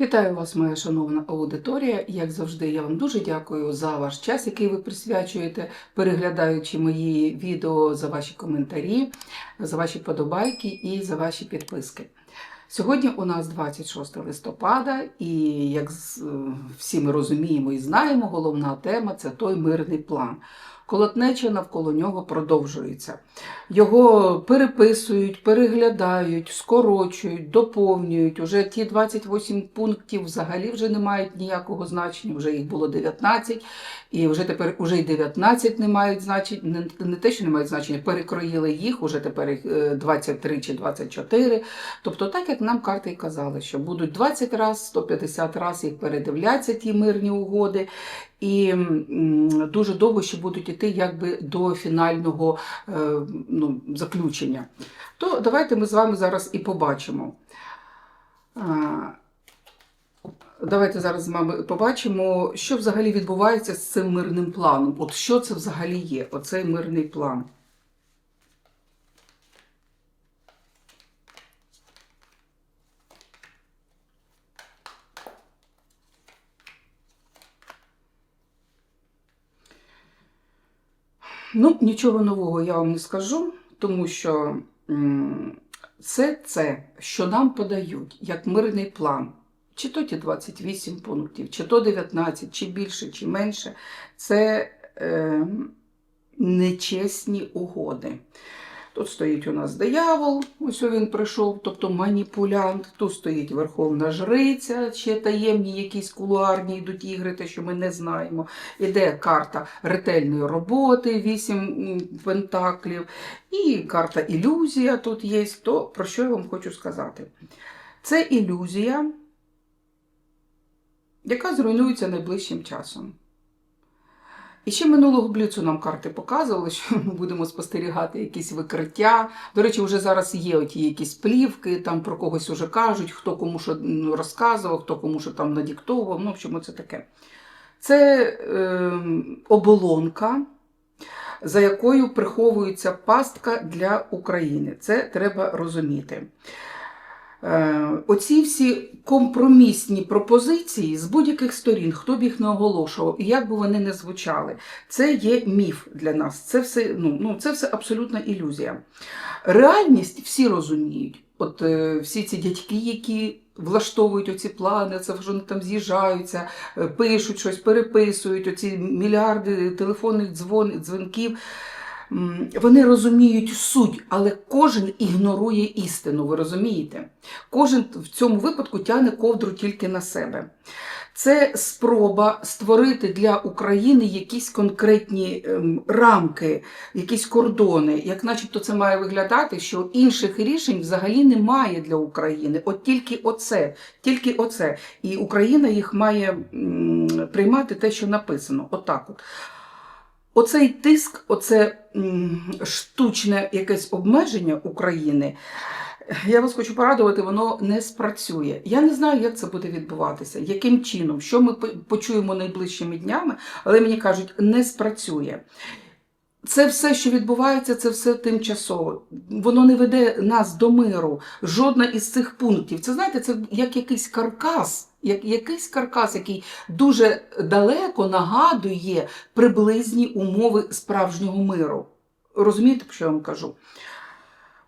Вітаю вас, моя шановна аудиторія. Як завжди, я вам дуже дякую за ваш час, який ви присвячуєте, переглядаючи мої відео за ваші коментарі, за ваші подобайки і за ваші підписки. Сьогодні у нас 26 листопада, і як всі ми розуміємо і знаємо, головна тема це той мирний план. Колотнеча навколо нього продовжується. Його переписують, переглядають, скорочують, доповнюють. Уже ті 28 пунктів взагалі вже не мають ніякого значення. Вже їх було 19, і вже тепер уже й 19 не мають значення. Не, не те, що не мають значення, перекроїли їх, уже тепер їх е, 23 чи 24. Тобто, так як нам карти й казали, що будуть 20 разів, 150 разів їх передивляться ті мирні угоди. І дуже довго ще будуть іти якби до фінального е, ну, заключення. То давайте ми з вами зараз і побачимо. Давайте зараз з вами побачимо, що взагалі відбувається з цим мирним планом. От що це взагалі є, оцей мирний план. Ну, нічого нового я вам не скажу, тому що це це, що нам подають як мирний план. Чи то ті 28 пунктів, чи то 19, чи більше, чи менше, це е, нечесні угоди. Тут стоїть у нас диявол, ось він прийшов, тобто маніпулянт. Тут стоїть Верховна Жриця, ще таємні якісь кулуарні йдуть ігри, те, що ми не знаємо. Іде карта ретельної роботи, вісім пентаклів, і карта ілюзія тут є. То про що я вам хочу сказати? Це ілюзія, яка зруйнується найближчим часом. І ще минулого бліцу нам карти показували, що ми будемо спостерігати якісь викриття. До речі, вже зараз є оті якісь плівки, там про когось уже кажуть, хто кому що розказував, хто кому що там надіктовував. Ну, в чому це таке? Це е, оболонка, за якою приховується пастка для України. Це треба розуміти. Е, Оці всі компромісні пропозиції з будь-яких сторін, хто б їх не оголошував і як би вони не звучали, це є міф для нас. Це все, ну, ну, це все абсолютна ілюзія. Реальність всі розуміють. От е, всі ці дядьки, які влаштовують оці плани, це вже вони там з'їжджаються, е, пишуть щось, переписують, оці мільярди телефонних дзвон, дзвінків. Вони розуміють суть, але кожен ігнорує істину, ви розумієте? Кожен в цьому випадку тягне ковдру тільки на себе. Це спроба створити для України якісь конкретні ем, рамки, якісь кордони, як начебто це має виглядати, що інших рішень взагалі немає для України. От тільки оце, тільки оце. І Україна їх має приймати те, що написано. Отак от. Оцей тиск, оце штучне якесь обмеження України, я вас хочу порадувати, воно не спрацює. Я не знаю, як це буде відбуватися, яким чином, що ми почуємо найближчими днями, але мені кажуть, не спрацює. Це все, що відбувається, це все тимчасово. Воно не веде нас до миру. Жодна із цих пунктів. Це знаєте, це як якийсь каркас, як якийсь каркас, який дуже далеко нагадує приблизні умови справжнього миру. Розумієте, про що я вам кажу?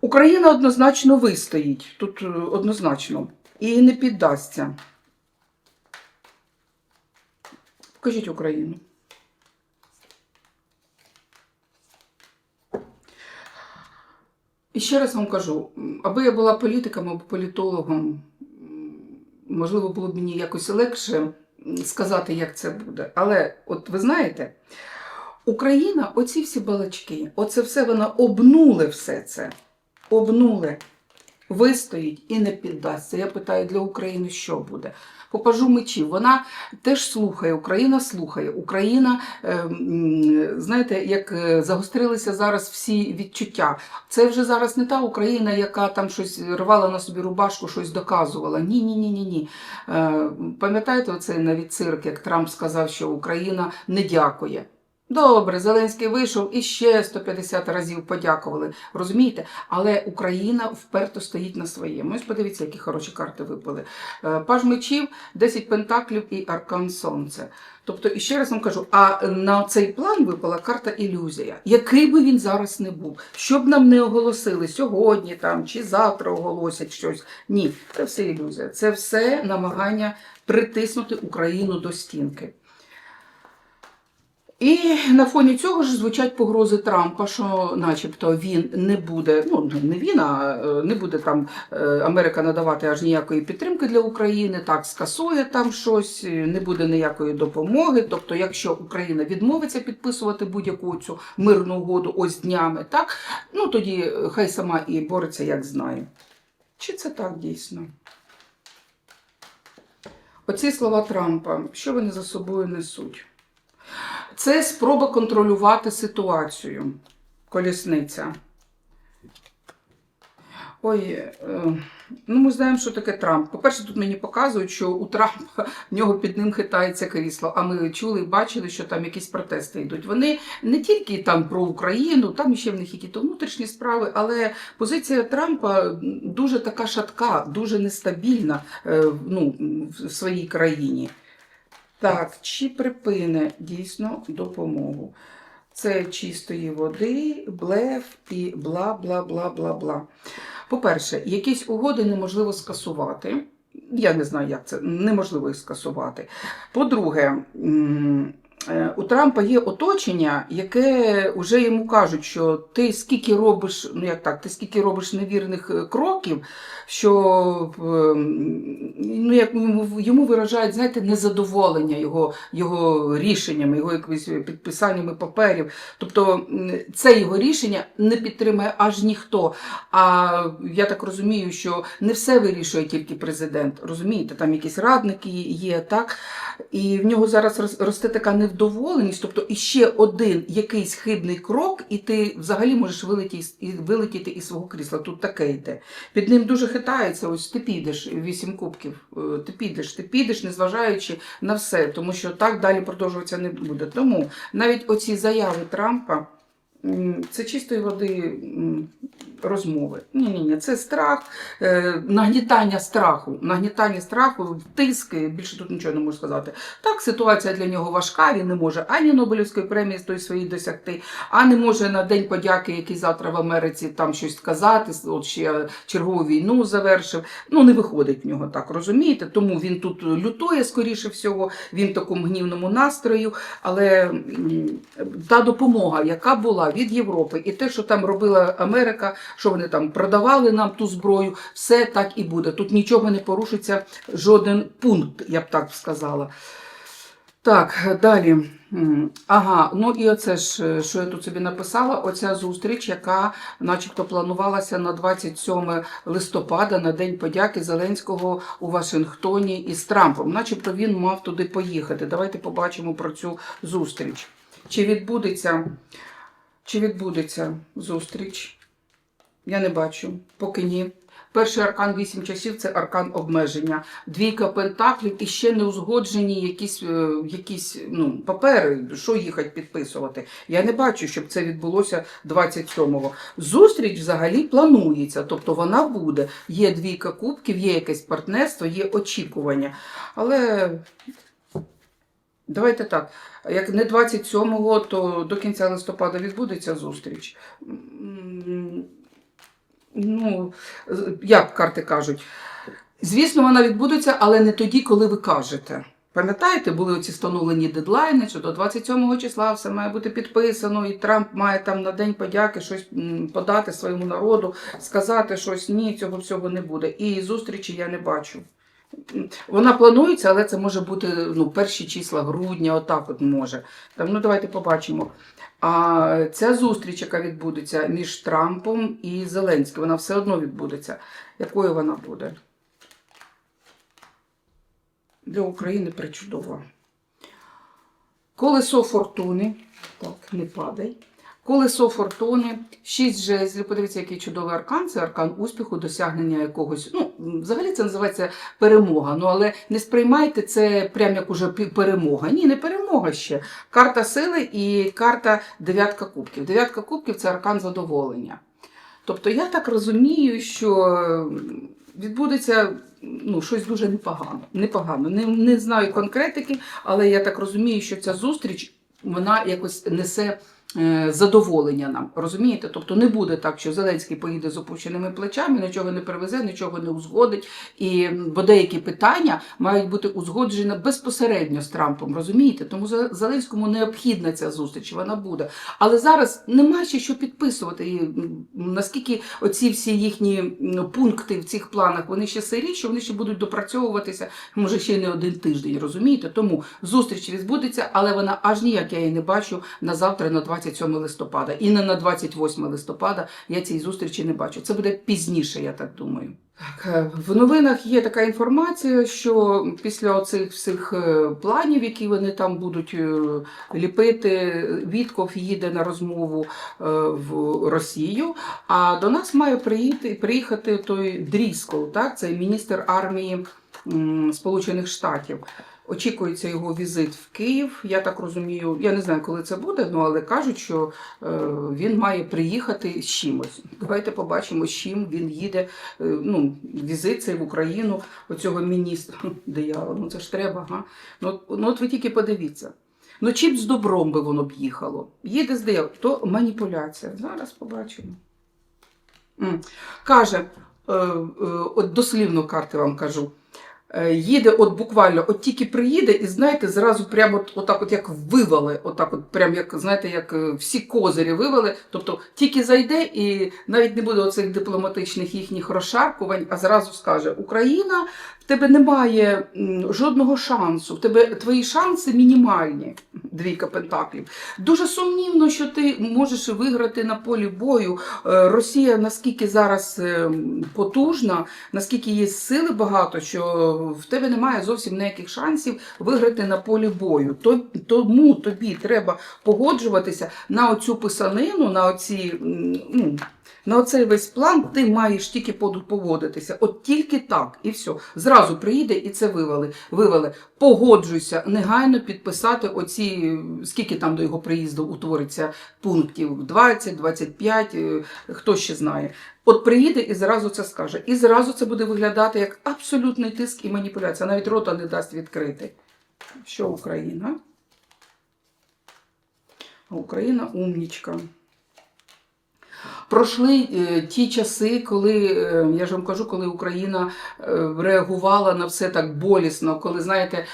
Україна однозначно вистоїть, тут е, однозначно, і не піддасться. Покажіть Україну. І ще раз вам кажу, аби я була політиком або політологом, можливо, було б мені якось легше сказати, як це буде. Але от ви знаєте, Україна, оці всі балачки, оце все вона обнуле все це. Обнуле. Вистоїть і не піддасться. Я питаю для України, що буде. Попажу мечів. Вона теж слухає, Україна слухає. Україна, е, знаєте, як е, загострилися зараз всі відчуття. Це вже зараз не та Україна, яка там щось рвала на собі рубашку, щось доказувала. Ні, ні, ні, ні, ні. Е, Пам'ятаєте оцей навіть цирк, як Трамп сказав, що Україна не дякує. Добре, Зеленський вийшов і ще 150 разів подякували. Розумієте? Але Україна вперто стоїть на своєму. Ось подивіться, які хороші карти випали. Е, Паж мечів, 10 пентаклів і аркан сонця. Тобто, і ще раз вам кажу, а на цей план випала карта ілюзія. Який би він зараз не був, що б нам не оголосили сьогодні там чи завтра оголосять щось. Ні, це все ілюзія. Це все намагання притиснути Україну до стінки. І на фоні цього ж звучать погрози Трампа, що, начебто, він не буде, ну не він, а е, не буде там е, Америка надавати аж ніякої підтримки для України, так скасує там щось, не буде ніякої допомоги. Тобто, якщо Україна відмовиться підписувати будь-яку цю мирну угоду ось днями, так ну тоді хай сама і бореться, як знає. Чи це так дійсно? Оці слова Трампа, що вони за собою несуть? Це спроба контролювати ситуацію. Колісниця. Ой, е, ну ми знаємо, що таке Трамп. По-перше, тут мені показують, що у Трампа в нього під ним хитається крісло. А ми чули і бачили, що там якісь протести йдуть. Вони не тільки там про Україну, там ще в них якісь внутрішні справи, але позиція Трампа дуже така шатка, дуже нестабільна е, ну, в своїй країні. Так, чи припине дійсно допомогу? Це чистої води, блеф і бла бла бла бла бла. По-перше, якісь угоди неможливо скасувати. Я не знаю, як це неможливо їх скасувати. По-друге, у Трампа є оточення, яке вже йому кажуть, що ти скільки робиш, ну як так, ти скільки робиш невірних е, кроків, що е, ну, як йому, виражають, знаєте, незадоволення його, його рішеннями, його якимись підписаннями паперів. Тобто це його рішення не підтримує аж ніхто. А я так розумію, що не все вирішує тільки президент. Розумієте, там якісь радники є, так? І в нього зараз росте така невдоволеність, тобто іще один якийсь хибний крок, і ти взагалі можеш вилетіти, вилетіти із свого крісла. Тут таке йде. Під ним дуже хитається, ось ти підеш, вісім кубків, е, ти підеш, ти підеш, незважаючи на все, тому що так далі продовжуватися не буде. Тому навіть оці заяви Трампа. Це чистої води розмови. Ні, ні, ні, це страх, е, нагнітання страху, нагнітання страху, тиски. Більше тут нічого не можу сказати. Так, ситуація для нього важка. Він не може ані Нобелівської премії з той своїй досягти, а не може на День подяки, який завтра в Америці там щось сказати. От ще чергову війну завершив. Ну не виходить в нього так, розумієте? Тому він тут лютує, скоріше всього, він в такому гнівному настрою. Але та допомога, яка була від Європи, і те, що там робила Америка, що вони там продавали нам ту зброю, все так і буде. Тут нічого не порушиться, жоден пункт, я б так сказала. Так, далі. Ага, ну і оце ж, е, що я тут собі написала, оця зустріч, яка начебто планувалася на 27 листопада, на День подяки Зеленського у Вашингтоні із Трампом. Начебто він мав туди поїхати. Давайте побачимо про цю зустріч. Чи відбудеться, чи відбудеться зустріч? Я не бачу, поки ні. Перший аркан вісім часів це аркан обмеження. Двійка пентаклів і ще не узгоджені якісь, е, якісь ну, папери, що їхати підписувати. Я не бачу, щоб це відбулося 27-го. Зустріч взагалі планується, тобто вона буде. Є двійка кубків, є якесь партнерство, є очікування. Але давайте так. Як не 27-го, то до кінця листопада відбудеться зустріч. Ну, як карти кажуть, звісно, вона відбудеться, але не тоді, коли ви кажете. Пам'ятаєте, були оці встановлені дедлайни, що до 27 числа все має бути підписано, і Трамп має там на День подяки щось подати своєму народу, сказати щось. Ні, цього всього не буде. І зустрічі я не бачу. Вона планується, але це може бути ну, перші числа грудня, отак от може. Там, ну, давайте побачимо. А ця зустріч, яка відбудеться між Трампом і Зеленським, вона все одно відбудеться. Якою вона буде? Для України причудова. Колесо фортуни. Так, не падай. Колесо фортуни, шість жезлів. Подивіться, який чудовий аркан. Це аркан успіху, досягнення якогось. Ну, взагалі це називається перемога. Ну, але не сприймайте це прям як уже перемога. Ні, не перемога ще. Карта сили і карта дев'ятка кубків. Дев'ятка кубків це аркан задоволення. Тобто я так розумію, що відбудеться ну, щось дуже непогано. непогано. Не, не знаю конкретики, але я так розумію, що ця зустріч вона якось несе. Е, Задоволення нам, розумієте? Тобто не буде так, що Зеленський поїде з опущеними плечами, нічого не привезе, нічого не узгодить. І бо деякі питання мають бути узгоджені безпосередньо з Трампом, розумієте? Тому Зе- Зеленському необхідна ця зустріч, вона буде. Але зараз нема ще що підписувати. І наскільки оці всі їхні пункти в цих планах вони ще сирі, що вони ще будуть допрацьовуватися, може ще не один тиждень, розумієте? Тому зустріч відбудеться, але вона аж ніяк я її не бачу на завтра, на 27 листопада. І не на 28 листопада я цієї зустрічі не бачу. Це буде пізніше, я так думаю. Е, в новинах є така інформація, що після оцих всіх е, планів, які вони там будуть е, ліпити, Вітков їде на розмову в Росію. А до нас має приїхати, приїхати той Дріскол, так, це міністр армії Сполучених Штатів. Очікується його візит в Київ. Я так розумію, я не знаю, коли це буде, ну але кажуть, що е, він має приїхати з чимось. Давайте побачимо, з чим він їде. Е, ну, візит цей в Україну оцього міністра. Диявол, ну це ж треба, га? Ну, ну от ви тільки подивіться. Ну, чим з добром би воно б їхало? Їде з дияволом, то маніпуляція. Зараз побачимо. М. Каже, е, е, от дослівно карти вам кажу. Е, Їде, от буквально, от тільки приїде, і знаєте, зразу прямо от, отак, от як вивели, отак, от прям як знаєте, як е, всі козирі вивели. Тобто тільки зайде і навіть не буде оцих дипломатичних їхніх розшаркувань, а зразу скаже: Україна, в тебе немає жодного шансу, в тебе твої шанси мінімальні. Двійка пентаклів. Дуже сумнівно, що ти можеш виграти на полі бою. Е, Росія наскільки зараз е, потужна, наскільки є сили багато, що в тебе немає зовсім ніяких шансів виграти на полі бою. Тому тобі треба погоджуватися на оцю писанину, на оці. Ну, на оцей весь план ти маєш тільки погодитися. От тільки так, і все. Зразу приїде і це вивели. вивели. Погоджуйся, негайно підписати оці, скільки там до його приїзду утвориться пунктів 20, 25, е, хто ще знає. От приїде і зразу це скаже. І зразу це буде виглядати як абсолютний тиск і маніпуляція. Навіть рота не дасть відкрити. Що Україна? Україна умнічка. Пройшли е, ті часи, коли е, я ж вам кажу, коли Україна е, реагувала на все так болісно, коли знаєте,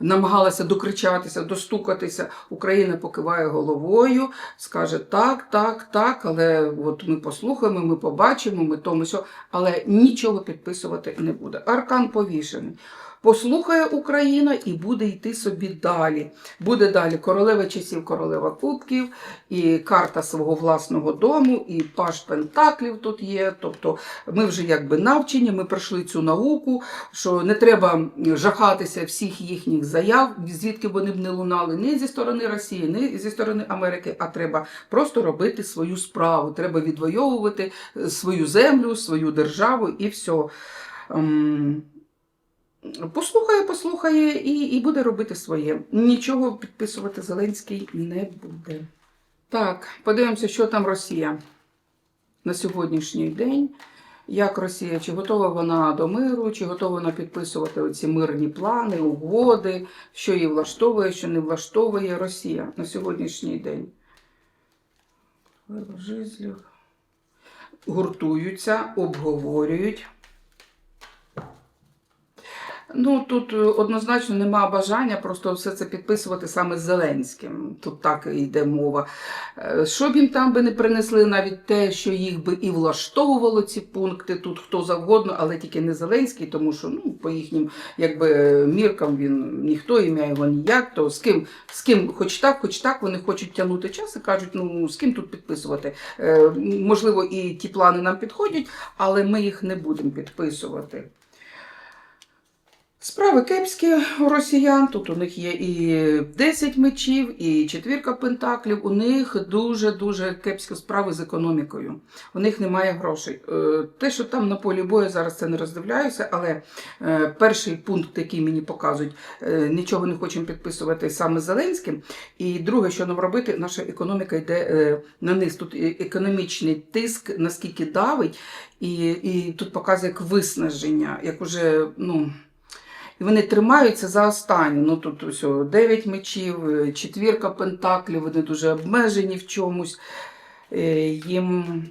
намагалася докричатися, достукатися. Україна покиває головою, скаже так, так, так, але от ми послухаємо, ми побачимо, ми тому що, але нічого підписувати не буде. Аркан повішений. Послухає Україна і буде йти собі далі. Буде далі королева часів, королева кубків, і карта свого власного дому, і паш пентаклів тут є. Тобто ми вже якби навчені, ми пройшли цю науку, що не треба жахатися всіх їхніх заяв, звідки вони б не лунали, не зі сторони Росії, не зі сторони Америки, а треба просто робити свою справу. Треба відвоювати свою землю, свою державу і все. Послухає, послухає і, і буде робити своє. Нічого підписувати Зеленський не буде. Так, подивимося, що там Росія на сьогоднішній день. Як Росія, чи готова вона до миру, чи готова вона підписувати оці мирні плани, угоди, що її влаштовує, що не влаштовує Росія на сьогоднішній день. Гуртуються, обговорюють. Ну тут е, однозначно нема бажання просто все це підписувати саме з Зеленським. Тут так йде мова. Е, Що б їм там би не принесли, навіть те, що їх би і влаштовувало ці пункти, тут хто завгодно, але тільки не Зеленський, тому що ну, по їхнім якби, міркам він ніхто, ім'я його ніяк, то з ким, з ким хоч так, хоч так, вони хочуть тягнути час і кажуть, ну з ким тут підписувати. Е, Можливо, і ті плани нам підходять, але ми їх не будемо підписувати. Справи кепські у росіян. Тут у них є і 10 мечів, і четвірка пентаклів. У них дуже-дуже кепські справи з економікою. У них немає грошей. Е, Те, що там на полі бою, зараз це не роздивляюся, але е, перший пункт, який мені показують, е, нічого не хочемо підписувати саме Зеленським. І друге, що нам робити, наша економіка йде на низ. Тут економічний тиск, наскільки давить, і, і тут показує як виснаження, як уже, ну. І вони тримаються за останню. Ну тут ось 9 мечів, е, четвірка пентаклів, вони дуже обмежені в чомусь. Е, Їм.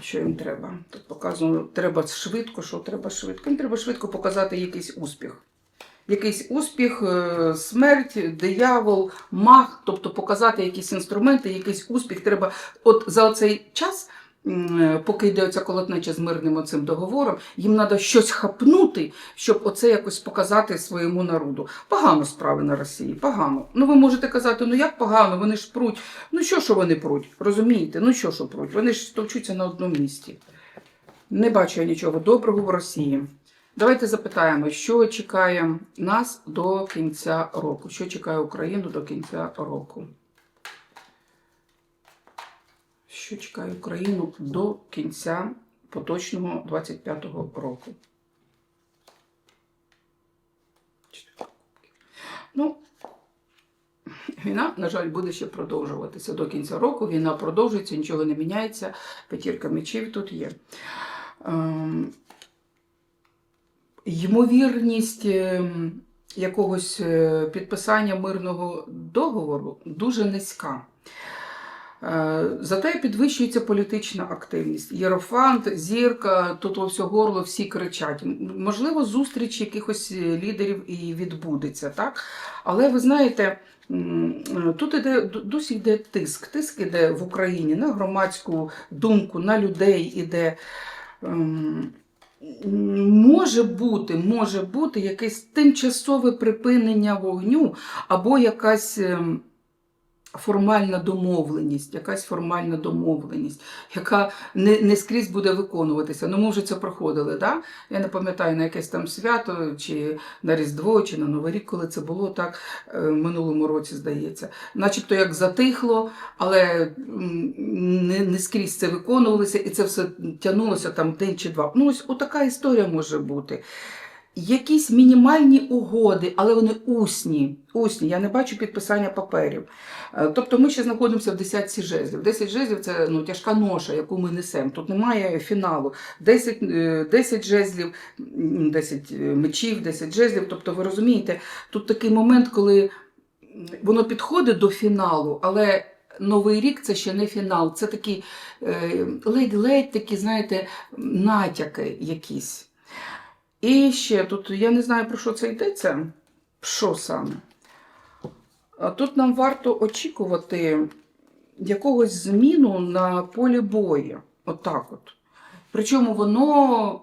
Що їм треба? Тут показано, треба швидко, що треба швидко. Їм треба швидко показати якийсь успіх. Якийсь успіх, е, смерть, диявол, маг, тобто показати якісь інструменти, якийсь успіх. Треба от за цей час, поки йде оця колотнеча з мирним оцим договором, їм треба щось хапнути, щоб оце якось показати своєму народу. Погано справи на Росії, погано. Ну ви можете казати, ну як погано, вони ж пруть. Ну що, що вони пруть? Розумієте? Ну що, що пруть? Вони ж товчуться на одному місці. Не бачу я нічого доброго в Росії. Давайте запитаємо, що чекає нас до кінця року? Що чекає Україну до кінця року? Що чекає Україну до кінця поточного 25-го року? Ну, війна, на жаль, буде ще продовжуватися до кінця року. Війна продовжується, нічого не міняється. П'ятірка мечів тут є. Ем, Ймовірність ем, якогось е, підписання мирного договору дуже низька. Е, Зате підвищується політична активність. Єрофант, зірка, тут во все горло всі кричать. Можливо, зустріч якихось е, лідерів і відбудеться, так? Але ви знаєте, е, тут іде досі йде тиск. Тиск іде в Україні на громадську думку, на людей іде. Ем, Може бути, може бути якесь тимчасове припинення вогню або якась ем, формальна домовленість, якась формальна домовленість, яка не, не скрізь буде виконуватися. Ну, ми вже це проходили, да? Я не пам'ятаю на якесь там свято, чи на Різдво, чи на Новий рік, коли це було так е, в минулому році, здається. Начебто як затихло, але не, не скрізь це виконувалося, і це все тягнулося там день чи два. Ну, ось отака історія може бути. Якісь мінімальні угоди, але вони усні. усні. Я не бачу підписання паперів. Е, Тобто ми ще знаходимося в десятці жезлів. 10 жезлів це ну, тяжка ноша, яку ми несемо. Тут немає фіналу. 10, е, 10 жезлів, м, 10 мечів, 10 жезлів. Тобто, ви розумієте, тут такий момент, коли воно підходить до фіналу, але. Новий рік це ще не фінал, це такі е, ледь-ледь такі, знаєте, натяки якісь. І ще тут я не знаю, про що це йдеться. Що саме? Тут нам варто очікувати якогось зміну на полі бою. Отак от. Причому воно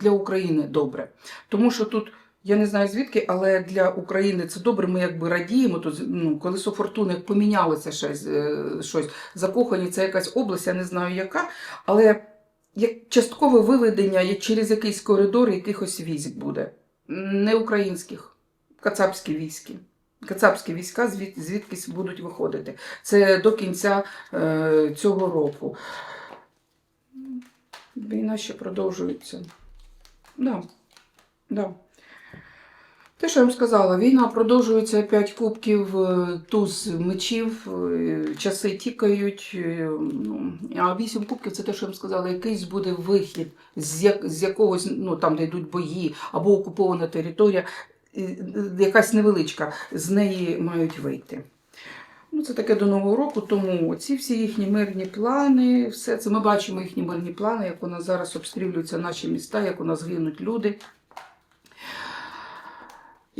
для України добре. Тому що тут, я не знаю звідки, але для України це добре, ми якби радіємо. Тут, ну, колесо фортуни помінялося щось, е, щось. Закохані це якась область, я не знаю яка, але як часткове виведення через якийсь коридор якихось військ буде. Не українських, кацапські військи. Кацапські війська звід, звідкись будуть виходити. Це до кінця е, цього року. Війна ще продовжується. Да. Да. Те, що я вам сказала, війна продовжується 5 кубків, е, туз мечів, е, часи тікають. е, ну, А 8 кубків це те, що я вам сказала, якийсь буде вихід з, як, з якогось, ну там, де йдуть бої, або окупована територія, якась невеличка, з неї мають вийти. Ну, це таке до Нового року, тому ці всі їхні мирні плани, все це ми бачимо їхні мирні плани, як у нас зараз обстрілюються наші міста, як у нас гинуть люди.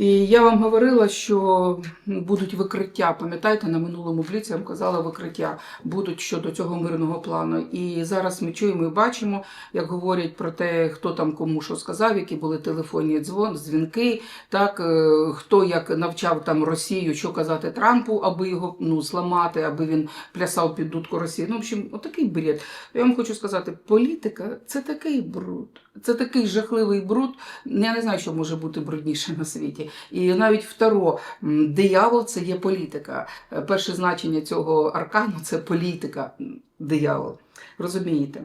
І я вам говорила, що будуть викриття. Пам'ятаєте, на минулому бліці я вам казала викриття будуть щодо цього мирного плану. І зараз ми чуємо і бачимо, як говорять про те, хто там кому що сказав, які були телефонні дзвон, дзвінки, так е, хто як навчав там Росію, що казати Трампу, аби його ну зламати, аби він плясав під дудку Росії. Ну, в общем, отакий бред. Я вам хочу сказати, політика це такий бруд. Це такий жахливий бруд. Я не знаю, що може бути брудніше на світі. І навіть второ, диявол це є політика. Е, Перше значення цього аркану це політика, диявол. Розумієте?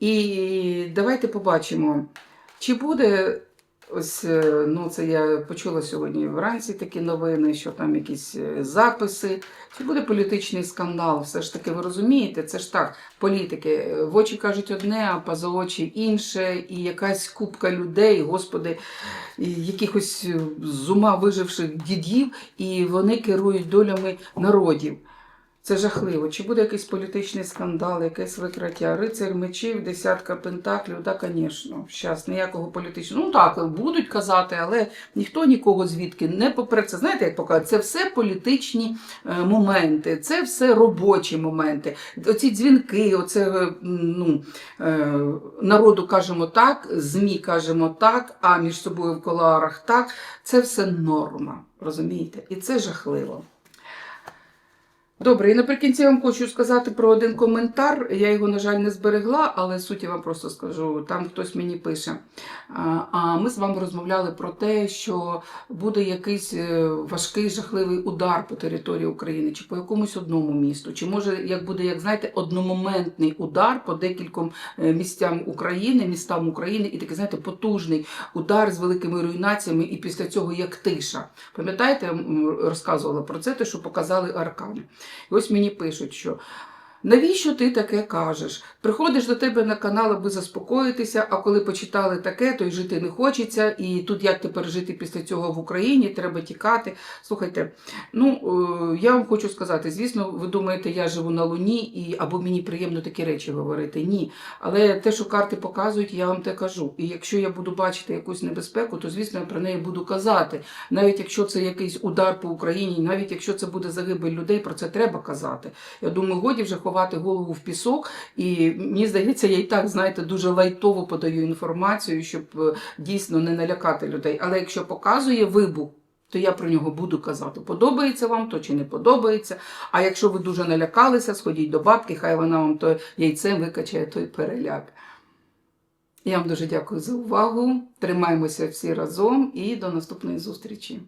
І давайте побачимо, чи буде ось, е, ну це я почула сьогодні вранці такі новини, що там якісь е, записи, чи буде політичний скандал. Все ж таки, ви розумієте, це ж так, політики. Е, В очі кажуть одне, а поза очі інше, і якась купка людей, господи, якихось з ума виживших дідів, і вони керують долями народів. Це жахливо. Чи буде якийсь політичний скандал, якесь викриття? Рицар мечів, десятка пентаклів, так, звісно. Щас ніякого політичного. Ну так, будуть казати, але ніхто нікого звідки не попре. Це знаєте, як показують? Це все політичні е, моменти, це все робочі моменти. Оці дзвінки, оце е, ну, е, народу кажемо так, ЗМІ кажемо так, а між собою в коларах так. Це все норма. Розумієте? І це жахливо. Добре, і наприкінці я вам хочу сказати про один коментар. Я його, на жаль, не зберегла, але суть я вам просто скажу. Там хтось мені пише. А а ми з вами розмовляли про те, що буде якийсь е, важкий, жахливий удар по території України, чи по якомусь одному місту, чи може як буде, як знаєте, одномоментний удар по декільком е, місцям України, містам України, і такий, знаєте, потужний удар з великими руйнаціями, і після цього як тиша. Пам'ятаєте, я розказувала про це, те, що показали аркани. І ось мені пишуть, що навіщо ти таке кажеш? Приходиш до тебе на канал, аби заспокоїтися, а коли почитали таке, то й жити не хочеться. І тут як тепер жити після цього в Україні, треба тікати. Слухайте, ну е, я вам хочу сказати, звісно, ви думаєте, я живу на Луні, і або мені приємно такі речі говорити. Ні. Але те, що карти показують, я вам те кажу. І якщо я буду бачити якусь небезпеку, то звісно я про неї буду казати. Навіть якщо це якийсь удар по Україні, навіть якщо це буде загибель людей, про це треба казати. Я думаю, годі вже ховати голову в пісок. І мені здається, я і так, знаєте, дуже лайтово подаю інформацію, щоб е, дійсно не налякати людей. Але якщо показує вибух, то я про нього буду казати. Подобається вам то чи не подобається. А якщо ви дуже налякалися, сходіть до бабки, хай вона вам то яйцем викачає той переляк. Я вам дуже дякую за увагу. Тримаємося всі разом і до наступної зустрічі.